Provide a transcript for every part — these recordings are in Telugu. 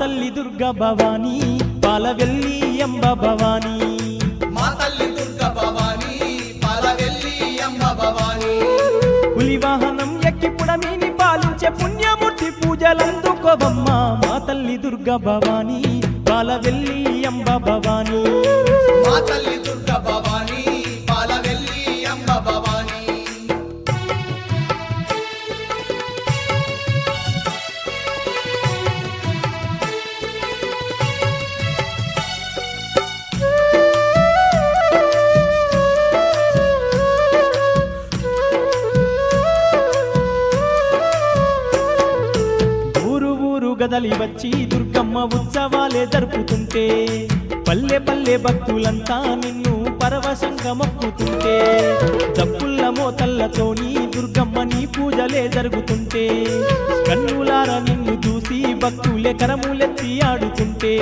తల్లి దుర్గ భవానీ పాలవెల్లి ఎంబ భవానీ. మా తల్లి దుర్గ భవానీ పాలవెల్లి అమ్మ భవానీ. పులి వాహనం ఎక్కి పుడమిని పాలించే పుణ్యమూర్తి పూజలందుకోవమ్మ మా తల్లి దుర్గ భవానీ పాలవెల్లి ఎంబ భవానీ. మా తల్లి దుర్గ భవానీ గదలి వచ్చి దుర్గమ్మ ఉత్సవాలే జరుపుతుంటే పల్లె పల్లె భక్తులంతా నిన్ను పరవశంగా మొక్కుతుంటే దప్పుల్ల మోతల్లతోని దుర్గమ్మ నీ పూజలే జరుగుతుంటే కన్నులార నిన్ను చూసి భక్తులే కరములెత్తి ఆడుతుంటే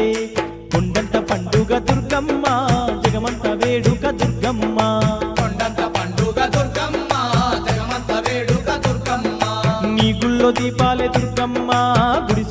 కొండంత పండుగ దుర్గమ్మ జగమంత వేడుక దుర్గమ్మ. కొండంత పండుగ దుర్గమ్మ జగమంత వేడుక దుర్గమ్మ. నీ గుళ్ళో దీపాలే దుర్గమ్మ గుడి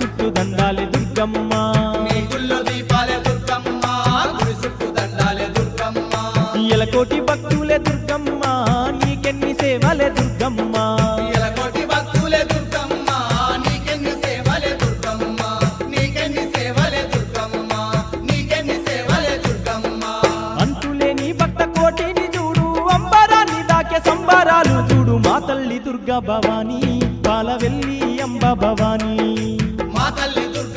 దుర్గా భవానీ పాలవెల్లి అంబ భవానీ. మా తల్లి దుర్గ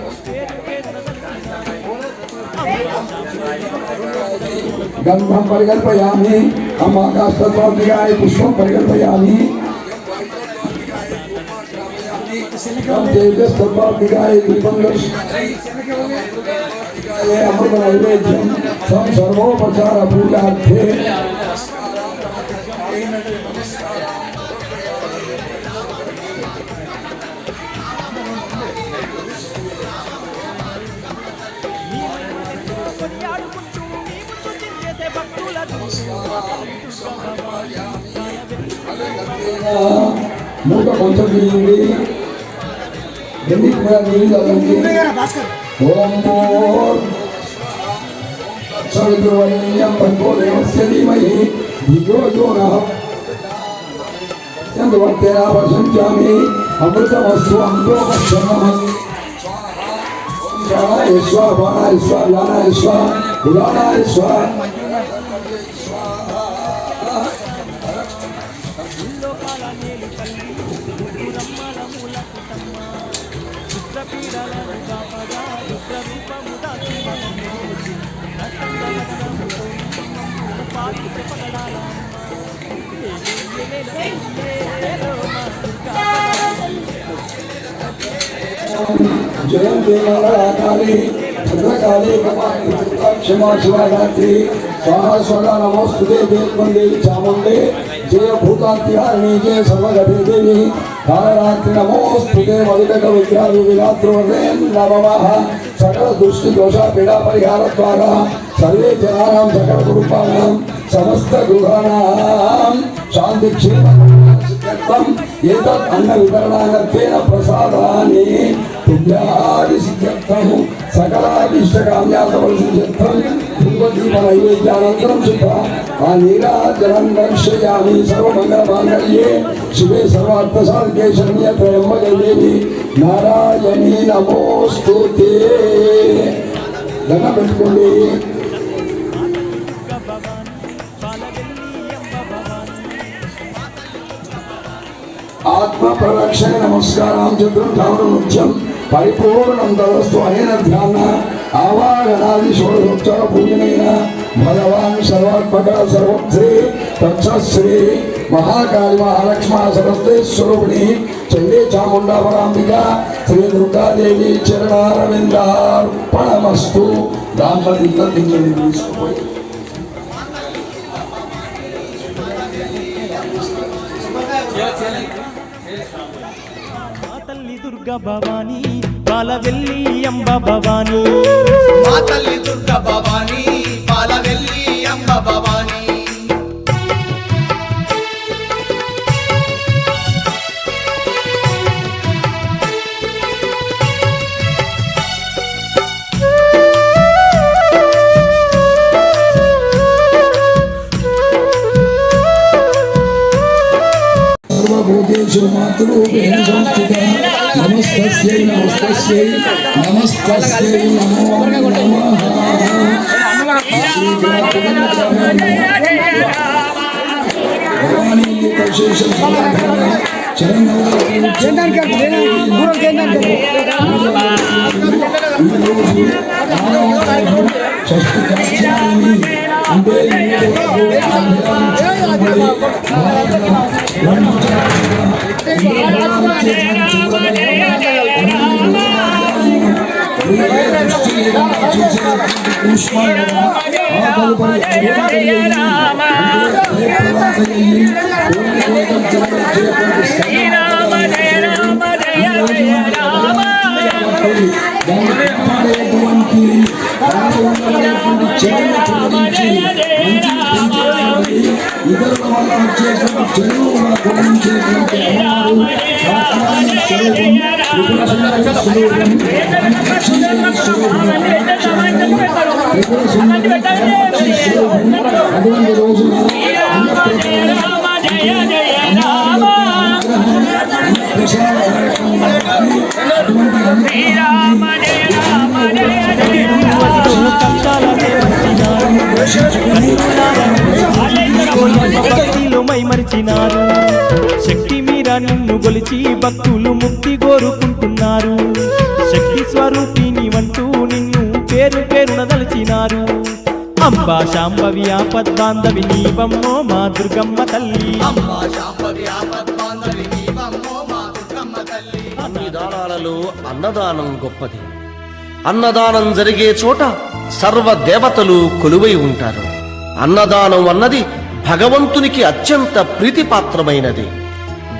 गंधम परिकल्पयामी हम आकाश तत्वाधिकाय पुष्पम परिकल्पयामी। हम तेजस तत्वाधिकाय दीपंगस अमर बनाए हम सर्वोपचार अपूर्णार्थे మూట కొంచెం తీయండి ఎన్ని కూడా నీళ్ళు చదవండి ఓం భూర్ సవితుర్వరేణ్యం భర్గో దేవస్య ధీమహి ధియో యో నః చంద్రవర్తేనా వర్షంచామి అమృతమస్తు అమృతో పశ్యమహి ప్రాణాయ స్వ ప్రాణాయ స్వ వ్యానాయ స్వ ఉదానాయ స్వ జయం దేవాలయాకాళి భద్రకాళి కపాలి క్షమా శివరాత్రి స్వాహ స్వగా నమోస్తుతే దేవందే చాముండే జయ భూతాంతిహారిణి జయ సర్వగతి దేవి కాలరాత్రి నమోస్తుతే మధుకట విగ్రహాలు విరాత్రువర్ణే నమః సకల దృష్టి దోష పీడా పరిహార ద్వారా సర్వే జనానాం సకల కుటుంబానాం సమస్త గృహాణాం శాంతి క్షేమ ఏతత్ అన్న వివరణార్థేన ప్రసాదాన్ని పుణ్యాది సిద్ధ్యర్థం సకలాభిష్ట కామ్యార్థం సిద్ధ్యర్థం పూర్వదీప నైవేద్యానంతరం శుద్ధ ఆ నీరాజనం రక్షయామి సర్వమంగళమాంగళ్యే. శివే సర్వార్థ సాధకే శరణ్య త్రయంబకే నారాయణీ నమోస్తుతే దండం పెట్టుకోండి. ఆత్మ ప్రదక్షిణ నమస్కారం చతుర్థావర నృత్యం పరిపూర్ణం తదస్తు అయిన ధ్యాన. ఆవాహనాది షోడశోపచార పూజనైన భగవాన్ సర్వాత్మక సర్వశ్రీ తత్సశ్రీ మహాకాళి మహాలక్ష్మ సరస్వతి స్వరూపిణి చండీ చాముండాపరాంబిక శ్రీ దుర్గాదేవి చరణారవిందార్పణమస్తు. దాంపతి తీసుకుపోయి. yeah. తల్లి దుర్గా భవానీ పాలవెల్లి అంబ భవాని. మా తల్లి దుర్గ భవానీ పాలవెల్లి అంబ భవాని. মাতৃভূপেণ সংস্থিত নমস্তস্যৈ নমস্তস্যৈ নমস্তস্যৈ নমো నమః భవానీ విశేష ఇతరుల వల్ల వచ్చేటువంటి చెడు గురించేటువంటి అమ్మవారు సాక్షాత్ స్వరూపం త్రిపుర సుందరి స్వరూపం లక్ష్మీదేవి స్వరూపం త్రిపుర సుందరి కామాక్షి స్వరూపం అటువంటి రోజున ప్రసాద కార్యక్రమం అటువంటి గొలిచి భక్తులు ముక్తి కోరుకుంటున్నారు. శక్తి స్వరూపిణి వంటూ నిన్ను పేరు పేరున దలిచినారు అంబా శాంభవి ఆపద్బాంధవి నీవమ్మో మా దుర్గమ్మ తల్లి. అమ్మ శాంభవి ఆపద్బాంధవి నీవమ్మో మా దుర్గమ్మ తల్లి. అన్ని దానాలలో అన్నదానం గొప్పది. అన్నదానం జరిగే చోట సర్వ దేవతలు కొలువై ఉంటారు. అన్నదానం అన్నది భగవంతునికి అత్యంత ప్రీతిపాత్రమైనది.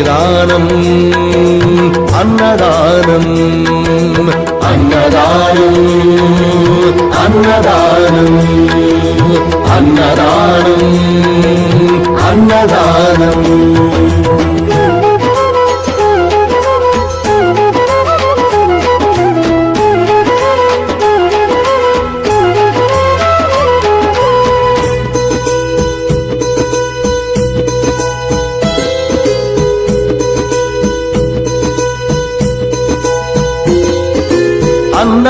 దానం అన్నదానం అన్నదానం అన్నదానం అన్నదానం అన్నదానం.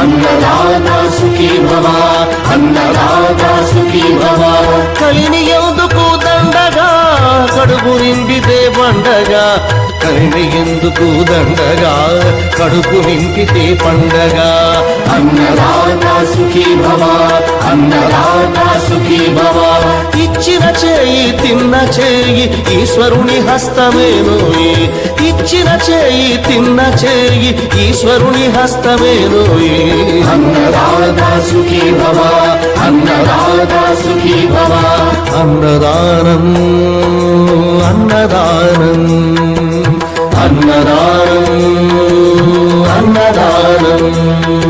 అన్నదాత సుఖీ భవ అన్నదాత సుఖీ భవ కలిని ఎందుకు దండగా కడుపు నిండితే పండగ. కలిమి ఎందుకు దండగా కడుపు నింపితే పండగా. అన్నదాత సుఖీ భవ అన్నదాత సుఖీ భవ. ఇచ్చిన చేయి తిన్న చేయి ఈశ్వరుని హస్తమేనోయి ఇచ్చిన చేయి తిన్న చేయి ఈశ్వరుని హస్తమేనోయి అన్నదాత సుఖీ భవ అన్నదాత సుఖీ భవ. అన్నదానం అన్నదానం అన్నదానం అన్నదానం.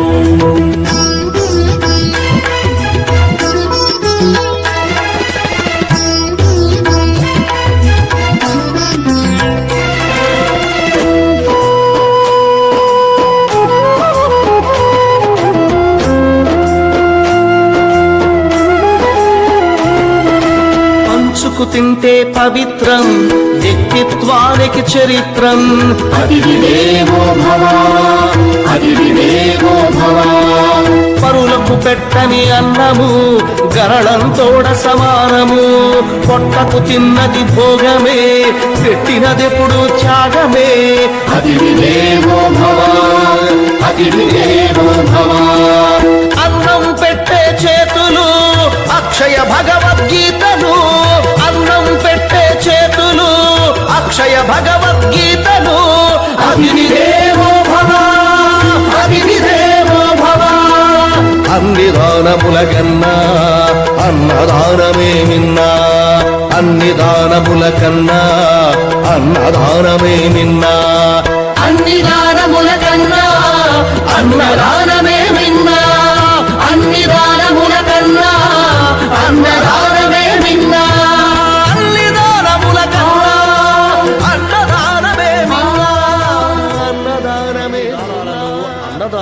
తింటే పవిత్రం వ్యక్తిత్వానికి చరిత్రం. అతిథి దేవో భవ అతిథి దేవో భవ. పరులకు పెట్టని అన్నము గరళంతోడ సమానము. పొట్టకు తిన్నది భోగమే పెట్టినదెప్పుడు త్యాగమే. అతిథి దేవో భవ అతిథి దేవో భవ. అన్నం పెట్టే చేతులు అక్షయ భగవద్గీతలు. అక్షయ భగవద్గీతను అతిథి భవ అతిథి భవ. అన్ని దానములకన్నా అన్నదానమే నిన్నా అన్ని దానముల కన్నా అన్నదానమే నిన్నా అన్ని దానముల కన్నా అన్నదానమే నిన్నా అన్ని దానముల కన్నా అన్నదానమే